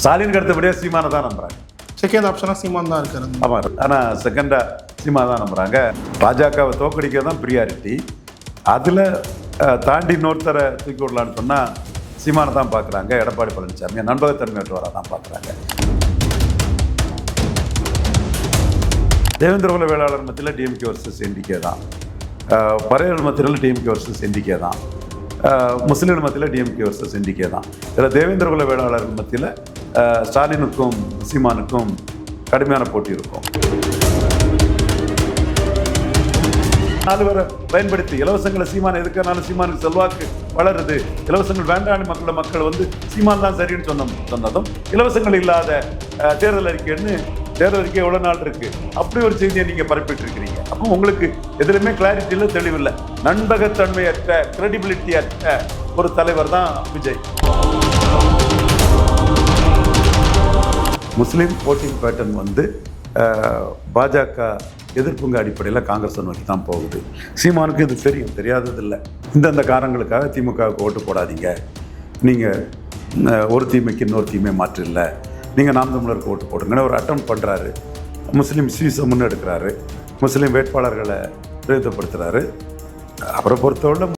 ஸ்டாலினுக்கு அடுத்தபடியாக சீமானை தான் நம்புறாங்க. செகண்ட் ஆப்ஷனாக சீமான் தான் இருக்காரு. ஆமாம் ஆனால் செகண்டாக சீமா தான் நம்புகிறாங்க பாஜகவை தோக்கடிக்க தான் ப்ரியாரிட்டி அதில் தாண்டி இன்னொருத்தரை தூக்கி விடலான்னு சொன்னால் சீமானை தான் பார்க்குறாங்க. எடப்பாடி பழனிசாமி நண்பகத்தன்மையற்றவராக தான் பார்க்குறாங்க. தேவேந்திர குல வேளாளர் மத்தியில் டிஎம்கே வர்சஸ் என்டிகே தான். பறையர் மத்தியில் டிஎம்கே வர்சஸ் என்டிகே தான். முஸ்லீம் மத்தியில் டிஎம்கே வர்சஸ் என்டிகே தான். இதில் தேவேந்திர குல வேளாளர் மத்தியில் ஸ்டாலினுக்கும் சீமானுக்கும் கடுமையான போட்டி இருக்கும். நாலுவரை பயன்படுத்தி இலவசங்களை சீமான் எதுக்குனாலும் சீமானுக்கு செல்வாக்கு வளருது. இலவசங்கள் வேண்டாம் மக்களை மக்கள் வந்து சீமான் தான் சரின்னு சொன்ன சொன்னதும் இலவசங்கள் இல்லாத தேர்தல் அறிக்கைன்னு தேர்தல் அறிக்கை எவ்வளோ நாள் இருக்கு? அப்படி ஒரு செய்தியை நீங்கள் பரப்பிட்டு இருக்கிறீங்க அப்போ உங்களுக்கு எதுலையுமே கிளாரிட்டி இல்லை தெளிவில்லை நண்பகத்தன்மையற்ற கிரெடிபிலிட்டி அற்ற ஒரு தலைவர் தான் விஜய். முஸ்லீம் ஓட்டிங் பேட்டர்ன் வந்து பாஜக எதிர்ப்புங்க அடிப்படையில் காங்கிரஸை நோக்கி தான் போகுது. சீமானுக்கு இது தெரியும் தெரியாததில்லை. இந்தந்த காரணங்களுக்காக திமுகவுக்கு ஓட்டு போடாதீங்க. நீங்கள் ஒரு தீமைக்கு இன்னொரு தீமை மாற்று இல்லை நீங்கள் நாம் தமிழருக்கு ஓட்டு போடுங்கன்னு ஒரு அட்டம் பண்ணுறாரு முஸ்லீம் சீசை முன்னெடுக்கிறாரு. முஸ்லீம் வேட்பாளர்களை பிரயோகப்படுத்துகிறாரு அவரை பொறுத்தவரை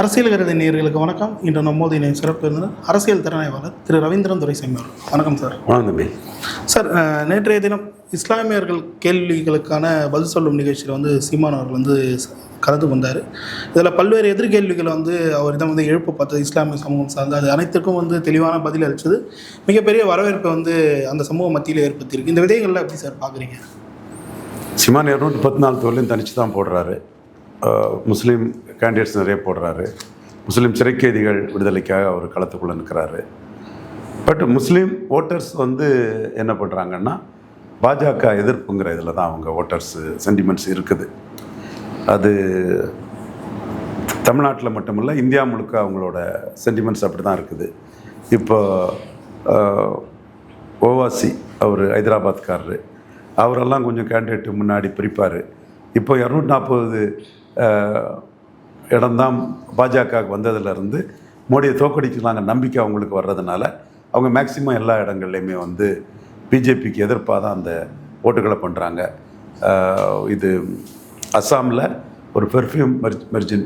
அரசியல் கருதி நேயர்களுக்கு வணக்கம். இன்று நம்மோது இணைய சிறப்பு விருந்தினர் அரசியல் திறனாய்வாளர் திரு ரவீந்திரன் துரைசாமி வணக்கம் சார். வணக்கம் சார் நேற்றைய தினம் இஸ்லாமியர்கள் கேள்விகளுக்கான பதில் சொல்லும் நிகழ்ச்சியில் வந்து சீமான் அவர்கள் வந்து கலந்து கொண்டார். இதில் பல்வேறு எதிர்கேள்விகளை வந்து அவரிடம் வந்து எழுப்ப பார்த்தது இஸ்லாமிய சமூகம் சார்ந்து. அது அனைத்துக்கும் வந்து தெளிவான பதில் அளித்தது. மிகப்பெரிய வரவேற்பை வந்து அந்த சமூக மத்தியில் ஏற்படுத்தியிருக்கு. இந்த விதைகளில் எப்படி சார் பார்க்குறீங்க? சிமான் இரநூத்தி பத்து நாலு தொழிலும் தனிச்சு தான் போடுறாரு. முஸ்லீம் கேண்டிடேட்ஸ் நிறைய போடுறாரு. முஸ்லீம் சிறைக்கைதிகள் விடுதலைக்காக அவர் களத்துக்குள்ளே நிற்கிறாரு. பட் முஸ்லீம் ஓட்டர்ஸ் வந்து என்ன பண்ணுறாங்கன்னா பாஜக எதிர்ப்புங்கிற இதில் தான் அவங்க ஓட்டர்ஸ் சென்டிமெண்ட்ஸ் இருக்குது. அது தமிழ்நாட்டில் மட்டுமில்ல இந்தியா முழுக்க அவங்களோட சென்டிமெண்ட்ஸ் அப்படி தான் இருக்குது. இப்போ ஓவாசி அவர் ஹைதராபாத்காரரு. அவரெல்லாம் கொஞ்சம் கேண்டிடேட் முன்னாடி பிரிப்பார். இப்போ இரநூத்தி நாற்பது இடம்தான் பாஜகவுக்கு வந்ததுலேருந்து மோடியை தோக்கடிக்கலாங்க நம்பிக்கை அவங்களுக்கு வர்றதுனால அவங்க மேக்சிமம் எல்லா இடங்கள்லையுமே வந்து பிஜேபிக்கு எதிர்ப்பாக தான் அந்த ஓட்டுகளை பண்ணுறாங்க இது அஸ்ஸாமில் ஒரு பெர்ஃப்யூம் மெர்ஜின்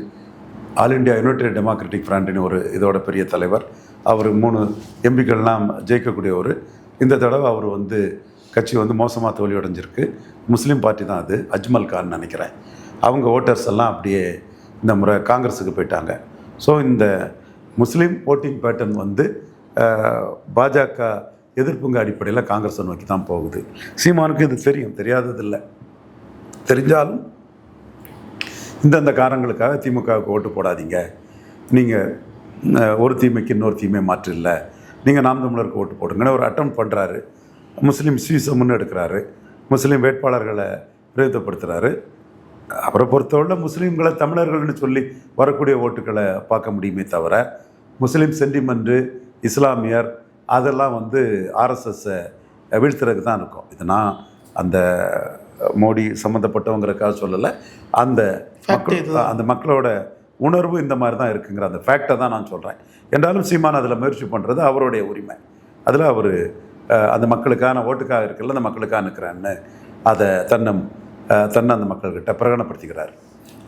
ஆல் இண்டியா யுனைடெட் டெமோக்ராட்டிக் ஃப்ரண்ட்னு ஒரு இதோட பெரிய தலைவர். அவர் மூணு எம்பிக்கள்லாம் ஜெயிக்கக்கூடிய ஒரு இந்த தடவை அவர் வந்து கட்சி வந்து மோசமாக தோல்வி அடைஞ்சிருக்கு முஸ்லீம் பார்ட்டி தான் அது அஜ்மல் கான் நினைக்கிறேன். அவங்க ஓட்டர்ஸ் எல்லாம் அப்படியே இந்த முறை காங்கிரஸுக்கு போயிட்டாங்க. ஸோ இந்த முஸ்லீம் ஓட்டிங் பேட்டர்ன் வந்து பாஜக எதிர்ப்புங்க அடிப்படையில் காங்கிரஸை நோக்கி தான் போகுது. சீமானுக்கு இது தெரியும் தெரியாததில்லை. தெரிஞ்சாலும் இந்தந்த காரணங்களுக்காக திமுகவுக்கு ஓட்டு போடாதீங்க. நீங்கள் ஒரு தீமைக்கு இன்னொரு தீமை மாற்று இல்லை நீங்கள் நாம் தமிழருக்கு ஓட்டு போடுங்கன்னு ஒரு அட்டம் பண்ணுறாரு முஸ்லீம் சீஸை முன்னெடுக்கிறாரு முஸ்லீம் வேட்பாளர்களை பிரயோகப்படுத்துகிறாரு அவரை பொறுத்தவரை முஸ்லீம்களை தமிழர்கள்னு சொல்லி வரக்கூடிய ஓட்டுகளை பார்க்க முடியுமே தவிர முஸ்லீம் சென்டிமெண்ட்டு இஸ்லாமியர் அதெல்லாம் வந்து ஆர்எஸ்எஸ்ஸை வீழ்த்துறதுக்கு தான் இருக்கும். இது நான் அந்த மோடி சம்மந்தப்பட்டவங்கிறக்காக சொல்லலை. அந்த மக்கள். அந்த மக்களோட உணர்வு இந்த மாதிரி தான் இருக்குங்கிற அந்த ஃபேக்டை தான் நான் சொல்கிறேன் என்றாலும் சீமான் அதில் முயற்சி பண்ணுறது அவருடைய உரிமை. அதில் அவர் அந்த மக்களுக்கான ஓட்டுக்காக இருக்குல்ல அந்த மக்களுக்காக நிற்கிறேன்னு அதை தன்னம் தன்னை அந்த மக்கள்கிட்ட பிரகடனப்படுத்திக்கிறார்.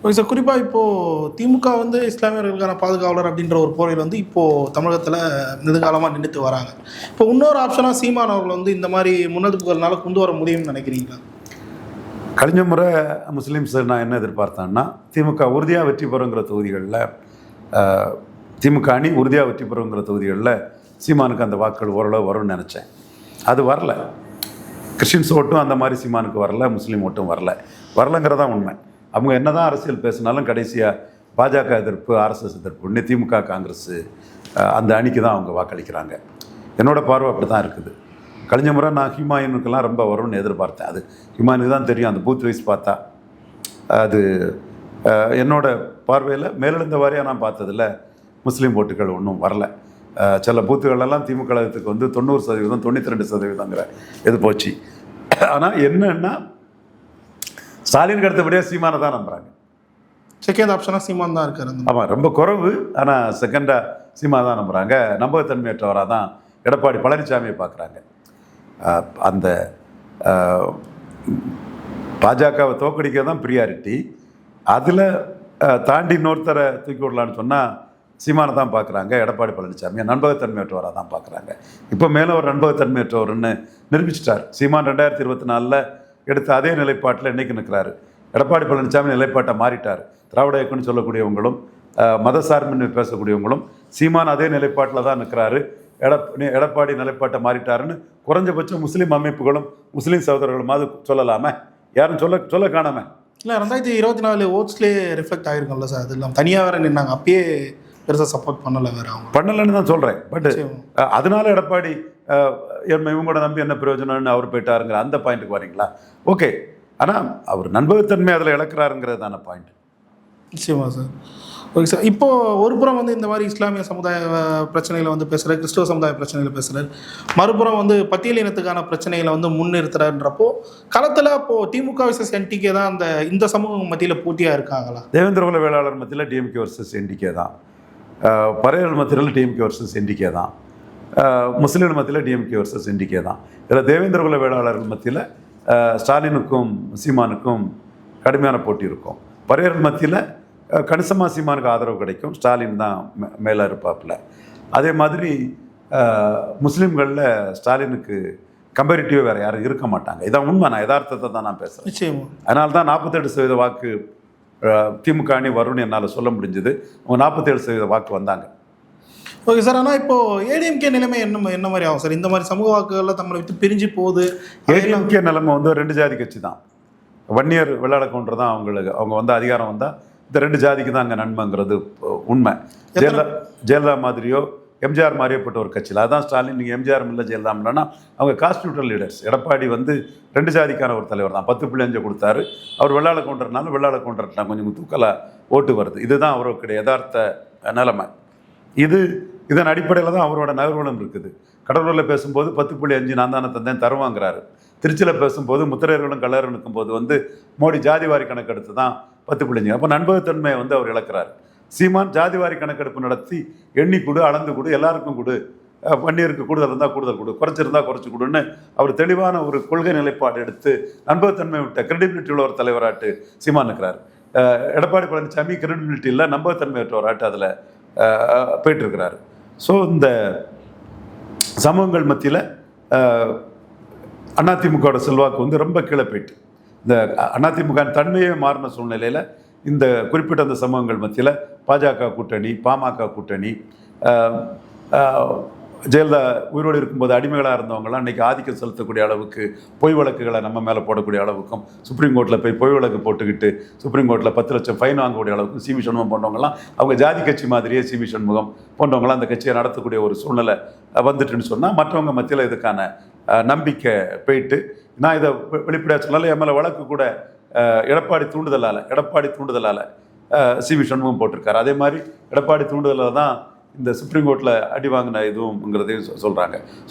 ஓகே சார் குறிப்பாக இப்போது திமுக வந்து இஸ்லாமியர்களுக்கான பாதுகாவலர் அப்படின்ற ஒரு போரில் வந்து இப்போது தமிழகத்தில் நெடுங்காலமாக நின்றுட்டு வராங்க. இப்போ இன்னொரு ஆப்ஷனாக சீமான் அவர்கள் வந்து இந்த மாதிரி முன்னெடுப்புகள்னால கொண்டு வர முடியும்னு நினைக்கிறீங்களா? கழிஞ்ச முறை முஸ்லீம்ஸ் நான் என்ன எதிர்பார்த்தேன்னா திமுக உறுதியாக வெற்றி பெறுங்கிற தொகுதிகளில் திமுக அணி உறுதியாக வெற்றி பெறுங்கிற தொகுதிகளில் சீமானுக்கு அந்த வாக்குகள் ஓரளவு வரும்னு நினச்சேன். அது வரல. கிறிஸ்டின்ஸ் ஓட்டும் அந்த மாதிரி சீமானுக்கு வரல முஸ்லீம் ஓட்டும் வரல. வரலங்கிறதான் உண்மை. அவங்க என்னதான் அரசியல் பேசினாலும் கடைசியாக பாஜக எதிர்ப்பு ஆர்எஸ்எஸ் எதிர்ப்பு ஒன்று திமுக காங்கிரஸ் அந்த அணிக்கு தான் அவங்க வாக்களிக்கிறாங்க. என்னோட பார்வை அப்படி தான் இருக்குது. கழிஞ்ச முறை நான் ஹிமாயனுக்கெல்லாம் ரொம்ப வரும்னு எதிர்பார்த்தேன். அது ஹிமாயனுக்கு தான் தெரியும். அந்த பூத் வைஸ் பார்த்தா அது என்னோட பார்வையில் மேலெழுந்த வாரியாக நான் பார்த்ததில்ல. முஸ்லீம் ஓட்டுகள் ஒன்றும் வரலை. சில பூத்துகளெல்லாம் திமுக கழகத்துக்கு வந்து தொண்ணூறு சதவீதம் தொண்ணூற்றி ரெண்டு சதவீதங்கிற இது போச்சு. ஆனால் என்னன்னா ஸ்டாலினுக்கு அடுத்தபடியாக சீமானை தான் நம்புகிறாங்க செகண்ட் ஆப்ஷனாக சீமான் தான் இருக்காரு ஆமாம் ரொம்ப குறைவு ஆனால் செகண்டாக சீமா தான் நம்புகிறாங்க நம்பகத்தன்மையற்றவராக தான் எடப்பாடி பழனிசாமியை பார்க்குறாங்க. அந்த பாஜகவை தோக்கடிக்க தான் ப்ரியாரிட்டி அதில் தாண்டி இன்னொருத்தரை தூக்கி விடலான்னு சொன்னால் சீமானை தான் பார்க்குறாங்க எடப்பாடி பழனிசாமி நண்பகத்தன்மையற்றவராக தான் பார்க்குறாங்க. இப்போ மேலே ஒரு நண்பகத்தன்மையற்றவர்னு நிரூபிச்சிட்டார். சீமான் ரெண்டாயிரத்தி இருபத்தி நாலில் எடுத்த அதே நிலைப்பாட்டில் இன்றைக்கி நிற்கிறாரு. எடப்பாடி பழனிசாமி நிலைப்பாட்டை மாறிட்டார். திராவிட இயக்கம்னு சொல்லக்கூடியவங்களும் மத மதசார்பின்மை பேசக்கூடியவங்களும் சீமான் அதே நிலைப்பாட்டில் தான் நிற்கிறாரு. எடப் எடப்பாடி நிலைப்பாட்டை மாறிட்டாருன்னு குறைஞ்சபட்சம் முஸ்லீம் அமைப்புகளும் முஸ்லீம் சகோதரர்களுமாவது சொல்லலாமே? யாரும் சொல்ல சொல்ல காணாம? இல்லை ரெண்டாயிரத்தி இருபத்தி நாலு ஓட்ஸ்லேயே ரிஃப்ளெக்ட் ஆகிருக்கும்ல சார் அது இல்லாமல் தனியாக வேறு நின்னாங்க. அப்பயே பெருசாக சப்போர்ட் பண்ணலை வேற அவங்க. பண்ணலைன்னு தான் சொல்கிறேன் பட். அதனால எடப்பாடி என்ன இவங்களோட நம்பி என்ன பிரயோஜனம்னு அவர் போயிட்டாருங்கிற அந்த பாயிண்ட்டுக்கு வரீங்களா? ஓகே ஆனால் அவர் நண்பகத்தன்மை அதில் இழக்கிறாருங்கிறது தானே பாயிண்ட் நிச்சயமா சார் ஓகே சார் இப்போ ஒரு புறம் வந்து இந்த மாதிரி இஸ்லாமிய சமுதாய பிரச்சனைகளை வந்து பேசுகிறார் கிறிஸ்துவ சமுதாய பிரச்சனைகளை பேசுகிறார் மறுபுறம் வந்து பட்டியல் இனத்துக்கான பிரச்சனைகளை வந்து முன்னிறுத்துறாருன்றப்போ களத்தில் அப்போது திமுக விசஸ் என்டிகே தான் அந்த இந்த சமூகம் மத்தியில் போட்டியாக இருக்காங்களா? தேவேந்திர குல வேளாளர் மத்தியில் டிஎம்கே வர்சஸ் என்டிகே தான். பறையர் மத்தியில் டிஎம்கே வர்சஸ் என்டிகே தான். முஸ்லீம் மத்தியில் டிஎம்கே வர்சஸ் என்டிகே தான். இதில் தேவேந்திர குல வேளாளர்கள் மத்தியில் ஸ்டாலினுக்கும் சீமானுக்கும் கடுமையான போட்டி இருக்கும். பறையர் மத்தியில் கணிசமாக சீமானுக்கு ஆதரவு கிடைக்கும். ஸ்டாலின் தான் மே- மேலே இருப்பாப்புல. அதே மாதிரி முஸ்லீம்களில் ஸ்டாலினுக்கு கம்பேரிட்டிவ் வேறு யாரும் இருக்க மாட்டாங்க. இதான் உண்மை. நான் யதார்த்தத்தை தான் நான் பேசுகிறேன் நிச்சயமா. அதனால தான் நாற்பத்தெட்டு சதவீத வாக்கு திமுக அணி வரும்னு என்னால் சொல்ல முடிஞ்சது. அவங்க நாற்பத்தேழு சதவீத வாக்கு வந்தாங்க. ஓகே சார் ஆனால் இப்போ ஏடிஎம்கே நிலைமை என்ன என்ன மாதிரி ஆகும் சார்? இந்த மாதிரி சமூக வாக்குகள்லாம் நம்மளை விட்டு பிரிஞ்சு போகுது. ஏடிஎம்கே நிலைமை வந்து ரெண்டு ஜாதி கட்சி தான். வன்னியர் வெள்ளாட கவுண்டர் தான் அவங்களுக்கு அவங்க வந்து அதிகாரம் வந்தால் இந்த ரெண்டு ஜாதிக்கு தான் அங்கே நன்மைங்கிறது உண்மை. ஜெயலலிதா ஜெயலலிதா மாதிரியோ எம்ஜிஆர் மாதிரியப்பட்ட ஒரு கட்சியில். அதான் ஸ்டாலின் நீங்கள் எம்ஜிஆர் இல்லை ஜெயலலிதா அவங்க கான்ஸ்டியூட்டல் லீடர்ஸ். எடப்பாடி வந்து ரெண்டு ஜாதிக்கான ஒரு தலைவர் தான். பத்து புள்ளி அஞ்சு கொடுத்தாரு. அவர் வெள்ளாள கவுண்டர்னால வெள்ளாள கவுண்டர்னா கொஞ்சம் தூக்கலாக ஓட்டு வருது. இதுதான் அவருக்கு யதார்த்த நிலைமை. இது இதன் அடிப்படையில் தான் அவரோட நகர்வலம் இருக்குது. கடலூரில் பேசும்போது பத்து புள்ளி அஞ்சு நான் தானே தந்தேன் தருவாங்கிறாரு. திருச்சியில் பேசும்போது முத்திரையர்களும் கல்லர்களும் போது வந்து மோடி ஜாதிவாரி கணக்கெடுத்து தான் பத்து புள்ளி அஞ்சு. அப்போ நண்பகத்தன்மையை வந்து அவர் இழக்கிறார். சீமான் ஜாதிவாரி கணக்கெடுப்பு நடத்தி எண்ணி கொடு அளந்து கொடு எல்லாருக்கும் கொடு. அஹ் கூடுதல் இருந்தால் கூடுதல் கொடு குறைச்சிருந்தா குறைச்சி கொடுன்னு அவர் தெளிவான ஒரு கொள்கை நிலைப்பாடு எடுத்து நம்பகத்தன்மை விட்ட கிரெடிபிலிட்டி உள்ள ஒரு தலைவராட்டு சீமான் இருக்கிறார். எடப்பாடி பழனிசாமி கிரெடிபிலிட்டி இல்லை நம்பகத்தன்மை விட்டவராட்டு அதில் போயிட்டுருக்கிறாரு ஸோ இந்த சமூகங்கள் மத்தியில் அதிமுகவோட செல்வாக்கு வந்து ரொம்ப கீழே போயிட்டு. இந்த அதிமுக தன்மையே மாறின சூழ்நிலையில் இந்த குறிப்பிட்ட அந்த சமூகங்கள் மத்தியில் பாஜக கூட்டணி பாமக கூட்டணி ஜெயலலிதா உயிரோடு இருக்கும்போது அடிமைகளாக இருந்தவங்கலாம் இன்றைக்கி ஆதிக்கம் செலுத்தக்கூடிய அளவுக்கு பொய் வழக்குகளை நம்ம மேலே போடக்கூடிய அளவுக்கும் சுப்ரீம் கோர்ட்டில் போய் பொய் வழக்கு போட்டுக்கிட்டு சுப்ரீம் கோர்ட்டில் பத்து லட்சம் ஃபைன் வாங்கக்கூடிய அளவுக்கு சிவி சண்முகம் போன்றவங்கலாம் அவங்க ஜாதி கட்சி மாதிரியே சிவி சண்முகம் போன்றவங்களாம் அந்த கட்சியை நடத்தக்கூடிய ஒரு சூழ்நிலை வந்துட்டுன்னு சொன்னால் மற்றவங்க மத்தியில் இதுக்கான நம்பிக்கை போயிட்டு நான் இதை வெளிப்படையாக சொன்னாலும் என் மேலே வழக்கு கூட எடப்பாடி தூண்டுதலால் எடப்பாடி தூண்டுதலால் சிவி சண்முகம் போட்டிருக்காரு. அதே மாதிரி எடப்பாடி தூண்டுதலில் தான் இந்த சுப்ரீம் கோர்ட்டில் அடி வாங்கின இதுவும்ங்கிறதையும் சொ-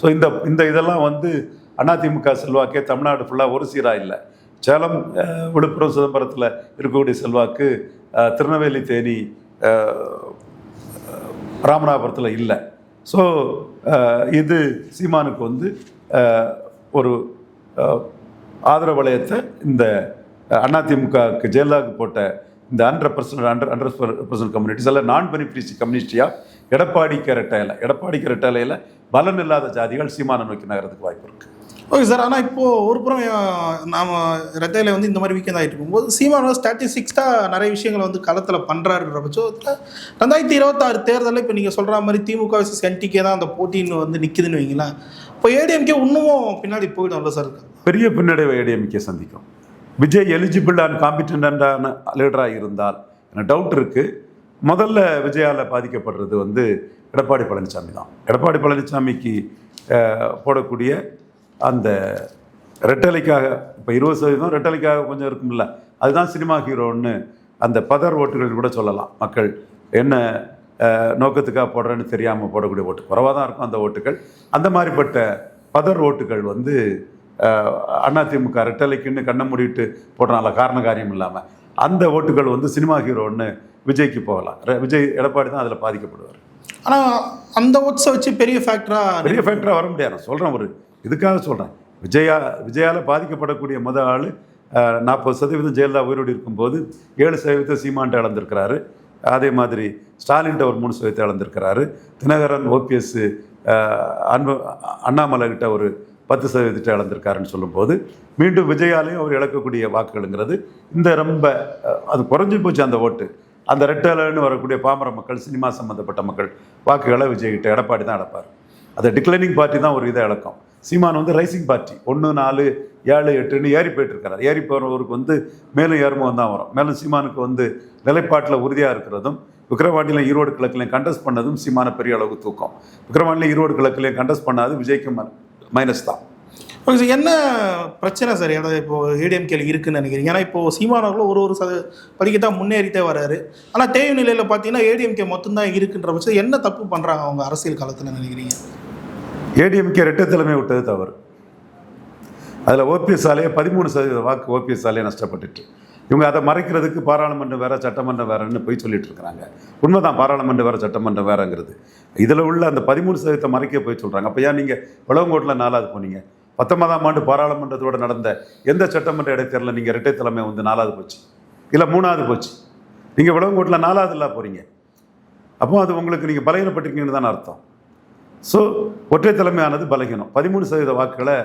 ஸோ இந்த இந்த இதெல்லாம் வந்து அதிமுக செல்வாக்கே தமிழ்நாடு ஃபுல்லாக ஒரு சீராக இல்லை. சேலம் விழுப்புரம் சிதம்பரத்தில் இருக்கக்கூடிய செல்வாக்கு திருநெல்வேலி தேனி ராமநாதபுரத்தில் இல்லை. ஸோ இது சீமானுக்கு வந்து ஒரு ஆதரவு வளையத்தை இந்த அதிமுகவுக்கு ஜெயலலிதாவுக்கு போட்ட இந்த under percent under under percent communities எல்லாம் நான் பெனிஃபிட்ஸ் கம்யூனிஸ்டியாக எடப்பாடி ரெட்டையில எடப்பாடி ரெட்டையில பலன் இல்லாத ஜாதிகள் சீமானை நோக்கி நகரத்துக்கு வாய்ப்பு இருக்குது ஓகே சார் ஆனால் இப்போது ஒரு புறம் நாம ரெட்டையில வந்து இந்த மாதிரி வீக்கெண்ட் ஆகிட்டு இருக்கும்போது சீமானோட ஸ்டாட்டிஸ்டிக்ஸாக நிறைய விஷயங்களை வந்து களத்தில் பண்ணுறாருன்ற பட்சத்தில் ரெண்டாயிரத்தி இருபத்தாறு தேர்தலில் இப்போ நீங்கள் சொல்கிற மாதிரி திமுக விசஸ் என்டிகே தான் அந்த போட்டின்னு வந்து நிற்கிதுன்னு வைங்களேன். இப்போ ஏடிஎம்கே இன்னமும் பின்னாடி போயிடும்ல சார் பெரிய பின்னடைவை ஏடிஎம்கே சந்திக்கும். விஜய் எலிஜிபிள் அண்ட் காம்பிட்டண்டான லீடராக இருந்தால் எனக்கு டவுட் இருக்குது முதல்ல விஜயால் பாதிக்கப்படுறது வந்து எடப்பாடி பழனிசாமி தான். எடப்பாடி பழனிசாமிக்கு போடக்கூடிய அந்த ரெட்டலைக்காக இப்போ இருபது சதவீதம் ரெட்டலைக்காக கொஞ்சம் இருக்கும்ல அதுதான் சினிமா ஹீரோன்னு அந்த பதர் ஓட்டுகள் கூட சொல்லலாம். மக்கள் என்ன நோக்கத்துக்காக போடுறேன்னு தெரியாமல் போடக்கூடிய ஓட்டு குறைவாக தான் இருக்கும் அந்த ஓட்டுகள். அந்த மாதிரிப்பட்ட பதர் ஓட்டுகள் வந்து அதிமுக ரெட்டலைக்குன்னு கண்ணை மூடிட்டு போடுறாங்கள காரண காரியம் இல்லாமல் அந்த ஓட்டுகள் வந்து சினிமா ஹீரோன்னு விஜய்க்கு போகலாம். விஜய் எடப்பாடி தான் அதில் பாதிக்கப்படுவார். ஆனால் அந்த ஓட்ஸை வச்சு பெரிய ஃபேக்டராக பெரிய ஃபேக்டராக வர முடியாது. சொல்கிறேன் ஒரு இதுக்காக சொல்கிறேன் விஜயா விஜயால் பாதிக்கப்படக்கூடிய முத ஆள் நாற்பது சதவீதம் ஜெயலலிதா உயிரோடு இருக்கும்போது ஏழு சதவீதத்தை சீமான்ட்ட இழந்திருக்கிறாரு. அதே மாதிரி ஸ்டாலின்ட்ட ஒரு மூணு சதவீதத்தை இழந்திருக்கிறாரு. தினகரன் ஓபிஎஸ் அன்பு அண்ணாமலை கிட்ட ஒரு பத்து சதவீதத்தை இழந்திருக்காருன்னு சொல்லும்போது மீண்டும் விஜயாலையும் அவர் இழக்கக்கூடிய வாக்குகளுங்கிறது இந்த ரொம்ப அது குறைஞ்சி போச்சு அந்த ஓட்டு. அந்த ரெட்டலன்னு வரக்கூடிய பாமர மக்கள் சினிமா சம்மந்தப்பட்ட மக்கள் வாக்குகளை விஜய்கிட்ட எடப்பாடி தான் இழப்பார். அந்த டிக்ளைனிங் பார்ட்டி தான் ஒரு இதை இழக்கும். சீமான் வந்து ரைசிங் பார்ட்டி ஒன்று நாலு ஏழு எட்டுன்னு ஏறி போயிட்டு ஏறி போகிறவருக்கு வந்து மேலும் ஏறுமுகம் தான் வரும். மேலும் சீமானுக்கு வந்து நிலைப்பாட்டில் உறுதியாக இருக்கிறதும் விக்ரவாண்டியில் ஈரோடு கிழக்குலையும் கண்டஸ்ட் பண்ணதும் சீமான பெரிய அளவுக்கு தூக்கம். விக்ரவாண்டியில் ஈரோடு கிழக்குலையும் கண்டஸ்ட் பண்ணாது விஜய்க்கு மைனஸ் தான். ஓகே சார் என்ன பிரச்சனை சார் ஏதாவது இப்போ ஏடிஎம்கேல இருக்குன்னு நினைக்கிறீங்க. ஏன்னா இப்போ சீமானவர்களும் ஒரு ஒரு சத படிக்கத்தான் முன்னேறிட்டே வராரு. ஆனால் தேவை நிலையில் பார்த்தீங்கன்னா ஏடிஎம்கே மொத்தம் இருக்குன்ற பட்சம் என்ன தப்பு பண்ணுறாங்க அவங்க அரசியல் காலத்தில் நினைக்கிறீங்க? ஏடிஎம்கே ரெட்டை தலைமை விட்டது தவறு. அதில் ஓபிஎஸ் ஆலையே பதிமூணு சதவீத வாக்கு ஓபிஎஸ் ஆலையே நஷ்டப்பட்டுட்டு இவங்க அதை மறைக்கிறதுக்கு பாராளுமன்றம் வேற சட்டமன்றம் வேறன்னு போய் சொல்லிட்டு இருக்கிறாங்க. உண்மைதான் பாராளுமன்றம் வேற சட்டமன்றம் வேறங்கிறது. இதில் உள்ள அந்த பதிமூணு சதவீதத்தை மறைக்க போய் சொல்கிறாங்க அப்போ ஏன் நீங்கள் விளவங்கோட்டில் நாலாவது போனீங்க? பத்தொன்பதாம் ஆண்டு பாராளுமன்றத்தோட நடந்த எந்த சட்டமன்ற இடைத்தேர்தலில் நீங்கள் இரட்டை தலைமை வந்து நாலாவது போச்சு? இல்லை மூணாவது போச்சு? நீங்கள் விளவங்கோட்டில் நாலாவது இல்லை போகிறீங்க அப்போ அது உங்களுக்கு நீங்கள் பலகீனப்பட்டிருக்கீங்கன்னு தானே அர்த்தம். ஸோ ஒற்றை தலைமையானது பலகீனம். பதிமூணு சதவீத வாக்குகளை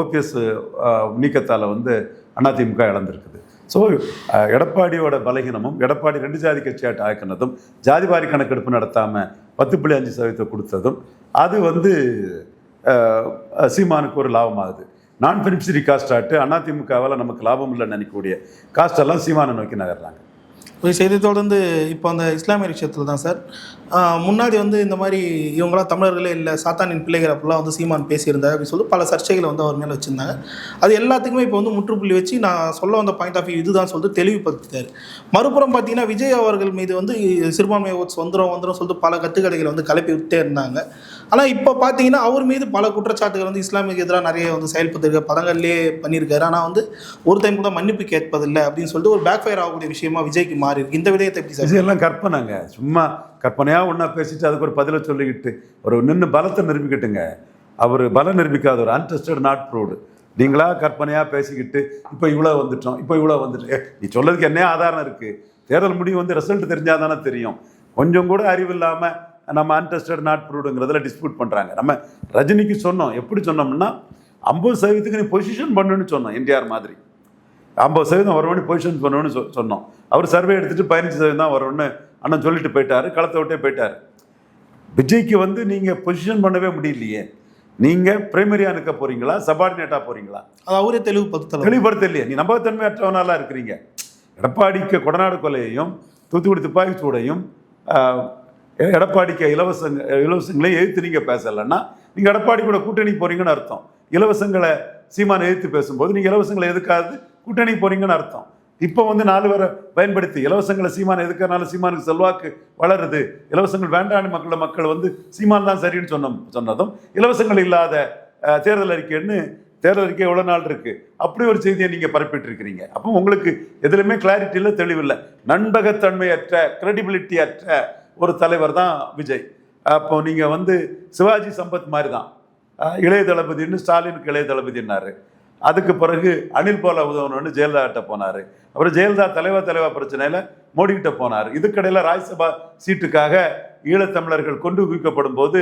ஓபிஎஸ் நீக்கத்தால் வந்து அதிமுக இழந்திருக்குது. ஸோ uh, எடப்பாடியோட பலகீனமும் எடப்பாடி ரெண்டு ஜாதி கட்சியாட்டு ஆக்கினதும் ஜாதிவாரி கணக்கெடுப்பு நடத்தாமல் பத்து புள்ளி அஞ்சு சதவீதத்தை கொடுத்ததும் அது வந்து uh, சீமானுக்கு ஒரு லாபமாகுது. நான் பெனிஃபிஷரி காஸ்ட் ஆட்டு அதிமுகவால் நமக்கு லாபம் இல்லைன்னு நினைக்கக்கூடிய காஸ்டெல்லாம் சீமானை நோக்கி நகர்றாங்க. செய்தி தொடர்ந்து இப்போ அந்த இஸ்லாமிய விஷயத்தில் தான் சார் முன்னாடி வந்து இந்த மாதிரி இவங்களாம் தமிழர்களே இல்லை சாத்தானின் பிள்ளைகள் அப்படிலாம் வந்து சீமான் பேசியிருந்தார் அப்படின்னு சொல்லி பல சர்ச்சைகளை வந்து அவர் மேலே வச்சுருந்தாங்க. அது எல்லாத்துக்குமே இப்போ வந்து முற்றுப்புள்ளி வச்சு நான் சொல்ல வந்த பாயிண்ட் ஆஃப் வியூ இதுதான் சொல்லிட்டு தெளிவுபடுத்திட்டார். மறுபுறம் பார்த்தீங்கன்னா விஜய் அவர்கள் மீது வந்து சிறுபான்மை ஓட்ஸ் வந்துடும் வந்துடும் சொல்லிட்டு பல கட்டுக்கதைகளை வந்து கலப்பி விட்டே இருந்தாங்க. ஆனால் இப்போ பார்த்தீங்கன்னா அவர் மீது பல குற்றச்சாட்டுகள் வந்து இஸ்லாமிக்கு எதிராக நிறைய வந்து செயல்பட்டு படங்கள்லேயே பண்ணியிருக்காரு. ஆனால் வந்து ஒரு டைம் கூட மன்னிப்பு கேட்பதில்லை அப்படின்னு சொல்லிட்டு ஒரு பேக் ஃபயர் ஆகக்கூடிய விஷயமா விஜய்க்கு மாறி இருக்கு. இந்த விடயத்தை எப்படி சார் இதெல்லாம் கற்பனைங்க. சும்மா கற்பனையாக ஒன்றா பேசிட்டு அதுக்கு ஒரு பதிலை சொல்லிக்கிட்டு ஒரு நின்று பலத்தை நிரூபிக்கட்டுங்க. அவர் பலம் நிரூபிக்காத ஒரு அன்டெஸ்டட் நாட் ப்ரூவ்டு நீங்களா கற்பனையாக பேசிக்கிட்டு இப்போ இவ்வளோ வந்துட்டோம் இப்போ இவ்வளோ வந்துட்டு நீ சொல்லதுக்கு என்ன ஆதாரம் இருக்குது தேர்தல் முடிவு வந்து ரிசல்ட் தெரிஞ்சால் தானே தெரியும். கொஞ்சம் கூட அறிவு இல்லாமல் நம்ம அன்டெஸ்டட் நாட் ப்ரூவ்டுங்கிறதுல டிஸ்பியூட் பண்ணுறாங்க நம்ம ரஜினிக்கு சொன்னோம். எப்படி சொன்னோம்னா ஐம்பது சதவீதத்துக்கு நீ பொசிஷன் பண்ணுன்னு சொன்னோம் என்டிஆர் மாதிரி. ஐம்பது சதவீதம் வரும்னு பொசிஷன் பண்ணணும்னு சொ சொன்னோம். அவர் சர்வே எடுத்துட்டு பதினஞ்சு சதவீதம் தான் வரும்னு அண்ணன் சொல்லிட்டு போயிட்டாரு களத்தை விட்டே போயிட்டாரு. விஜய்க்கு வந்து நீங்கள் பொசிஷன் பண்ணவே முடியலையே. நீங்கள் பிரைமரியாக நிற்க போறீங்களா சபார்டினேட்டாக போறீங்களா? அது அவரே தெளிவுபடுத்தலாம் தெளிவுபடுத்த இல்லையே நீ நம்பகத்தன்மையற்றவனாலாம் இருக்கிறீங்க. எடப்பாடிக்கு கொடநாடு கொலையையும் தூத்துக்குடி துப்பாக்கி சூடையும் எடப்பாடிக்கு இலவச இலவசங்களையும் எதிர்த்து நீங்கள் பேசலைன்னா நீங்கள் எடப்பாடி கூட கூட்டணி போகிறீங்கன்னு அர்த்தம். இலவசங்களை சீமானை எதிர்த்து பேசும்போது நீங்கள் இலவசங்களை எதுக்காது கூட்டணி போகிறீங்கன்னு அர்த்தம். இப்போ வந்து நாலு பேரை பயன்படுத்தி இலவசங்களை சீமான் எதுக்கறனால சீமானுக்கு செல்வாக்கு வளருது. இலவசங்கள் வேண்டான்னு மக்கள் மக்கள் வந்து சீமான் தான் சரின்னு சொன்ன சொன்னதும் இலவசங்கள் இல்லாத தேர்தல் அறிக்கைன்னு தேர்தல் அறிக்கை எவ்வளோ நாள் இருக்கு? அப்படி ஒரு செய்தியை நீங்கள் பரப்பிட்டு இருக்கிறீங்க அப்போ உங்களுக்கு எதுலையுமே கிளாரிட்டி இல்லை தெளிவில்லை நண்பகத்தன்மையற்ற கிரெடிபிலிட்டி அற்ற ஒரு தலைவர் தான் விஜய். அப்போ நீங்கள் வந்து சிவாஜி சம்பத் மாதிரி தான் இளைய தளபதின்னு ஸ்டாலினுக்கு இளைய தளபதினாரு அதுக்கு பிறகு அனில் போல உதவணும்னு ஜெயலலிதாட்ட போனார். அப்புறம் ஜெயலலிதா தலைவா தலைவா பிரச்சனையில் மோடிக்கிட்ட போனார். இதுக்கடையில் ராஜ்யசபா சீட்டுக்காக ஈழத்தமிழர்கள் கொண்டு குவிக்கப்படும் போது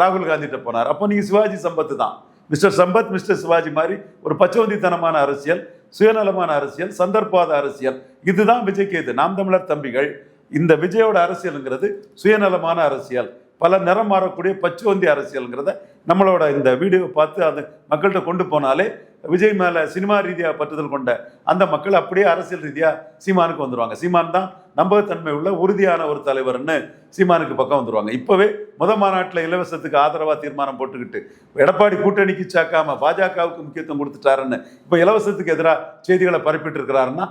ராகுல் காந்திகிட்ட போனார். அப்போ நீங்கள் சிவாஜி சம்பத்து தான். மிஸ்டர் சம்பத் மிஸ்டர் சிவாஜி மாதிரி ஒரு பச்சவந்தித்தனமான அரசியல் சுயநலமான அரசியல் சந்தர்ப்பாத அரசியல். இதுதான் விஜய்க்கு இது நாம் தமிழர் தம்பிகள் இந்த விஜயோட அரசியலுங்கிறது சுயநலமான அரசியல். பல நிறம் மாறக்கூடிய பச்சுவந்தி அரசியலுங்கிறத நம்மளோட இந்த வீடியோவை பார்த்து அந்த மக்கள்கிட்ட கொண்டு போனாலே விஜய் மேலே சினிமா ரீதியாக பற்றுதல் கொண்ட அந்த மக்கள் அப்படியே அரசியல் ரீதியாக சீமானுக்கு வந்துடுவாங்க சீமான் தான் நம்பகத்தன்மை உள்ள உறுதியான ஒரு தலைவர்னு சீமானுக்கு பக்கம் வந்துடுவாங்க இப்போவே முத மாநாட்டில் இலவசத்துக்கு ஆதரவாக தீர்மானம் போட்டுக்கிட்டு எடப்பாடி கூட்டணிக்கு சாக்காமல் பாஜகவுக்கு முக்கியத்துவம் கொடுத்துட்டாருன்னு இப்போ இலவசத்துக்கு எதிராக செய்திகளை பரப்பிட்டு இருக்கிறாருன்னா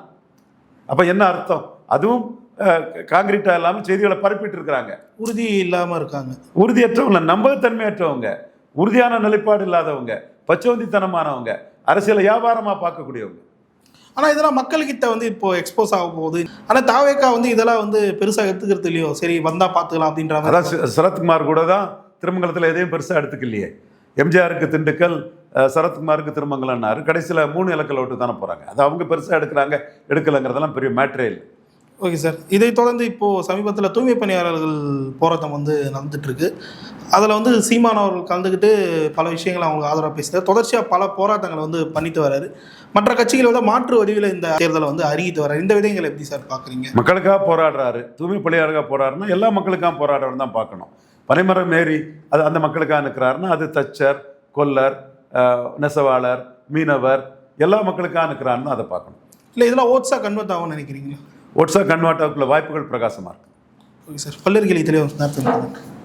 அப்போ என்ன அர்த்தம்? அதுவும் காங்கிரீட்டாக இல்லாமல் செய்திகளை பரப்பிட்டு இருக்கிறாங்க உறுதி இல்லாமல் இருக்காங்க. உறுதியற்றவங்க நம்பகத்தன்மையற்றவங்க உறுதியான நிலைப்பாடு இல்லாதவங்க பச்சவந்தித்தனமானவங்க அரசியலை வியாபாரமாக பார்க்கக்கூடியவங்க. ஆனால் இதெல்லாம் மக்கள்கிட்ட வந்து இப்போ எக்ஸ்போஸ் ஆக போகுது ஆனால் தாவேக்கா வந்து இதெல்லாம் வந்து பெருசாக எடுத்துக்கிறது இல்லையோ? சரி வந்தா பார்த்துக்கலாம் அப்படின்ற அதான் சரத்குமார் கூட தான் திருமங்கலத்தில் எதையும் பெருசாக எடுத்துக்கலையே. எம்ஜிஆருக்கு திண்டுக்கல் சரத்குமாருக்கு திருமங்கலம்னாரு. கடைசியில் மூணு இலக்கல் ஓட்டு தானே போகிறாங்க அது அவங்க பெருசாக எடுக்கிறாங்க எடுக்கலைங்கிறதெல்லாம் பெரிய மேட்ரே இல்லை. Okay sir. இதை தொடர்ந்து இப்போ சமீபத்தில் தூய்மை பணியாளர்கள் போராட்டம் வந்து நடந்துட்டு இருக்கு அதில் வந்து சீமான் அவர்கள் கலந்துக்கிட்டு பல விஷயங்களை அவங்களுக்கு ஆதரவாக பேசுகிறார் தொடர்ச்சியாக பல போராட்டங்களை வந்து பண்ணிட்டு வராரு. மற்ற கட்சிகளை விட மாற்று வடிவில் இந்த தேர்தலை வந்து அறிவித்து வராரு. இந்த விதங்களை எப்படி சார் பார்க்குறீங்க? மக்களுக்காக போராடுறாரு. தூய்மை பணியாளருக்காக போராடுறா எல்லா மக்களுக்காக போராடுறவர் தான் பார்க்கணும். பனைமரம் ஏறி அது அந்த மக்களுக்காக நிற்கிறாருன்னா அது தச்சர் கொல்லர் நெசவாளர் மீனவர் எல்லா மக்களுக்காக நிற்கிறாருன்னு அதை பார்க்கணும். இல்லை இதெல்லாம் ஓட்ஸாக கன்வெர்ட் ஆகும்னு நினைக்கிறீங்களா? ஒட்ஸா கன்வெர்ட் ஆகக்குள்ள வாய்ப்புகள் பிரகாசமாக இருக்குது ஓகே சார் பல்லர் கேள்வி தெளிவாக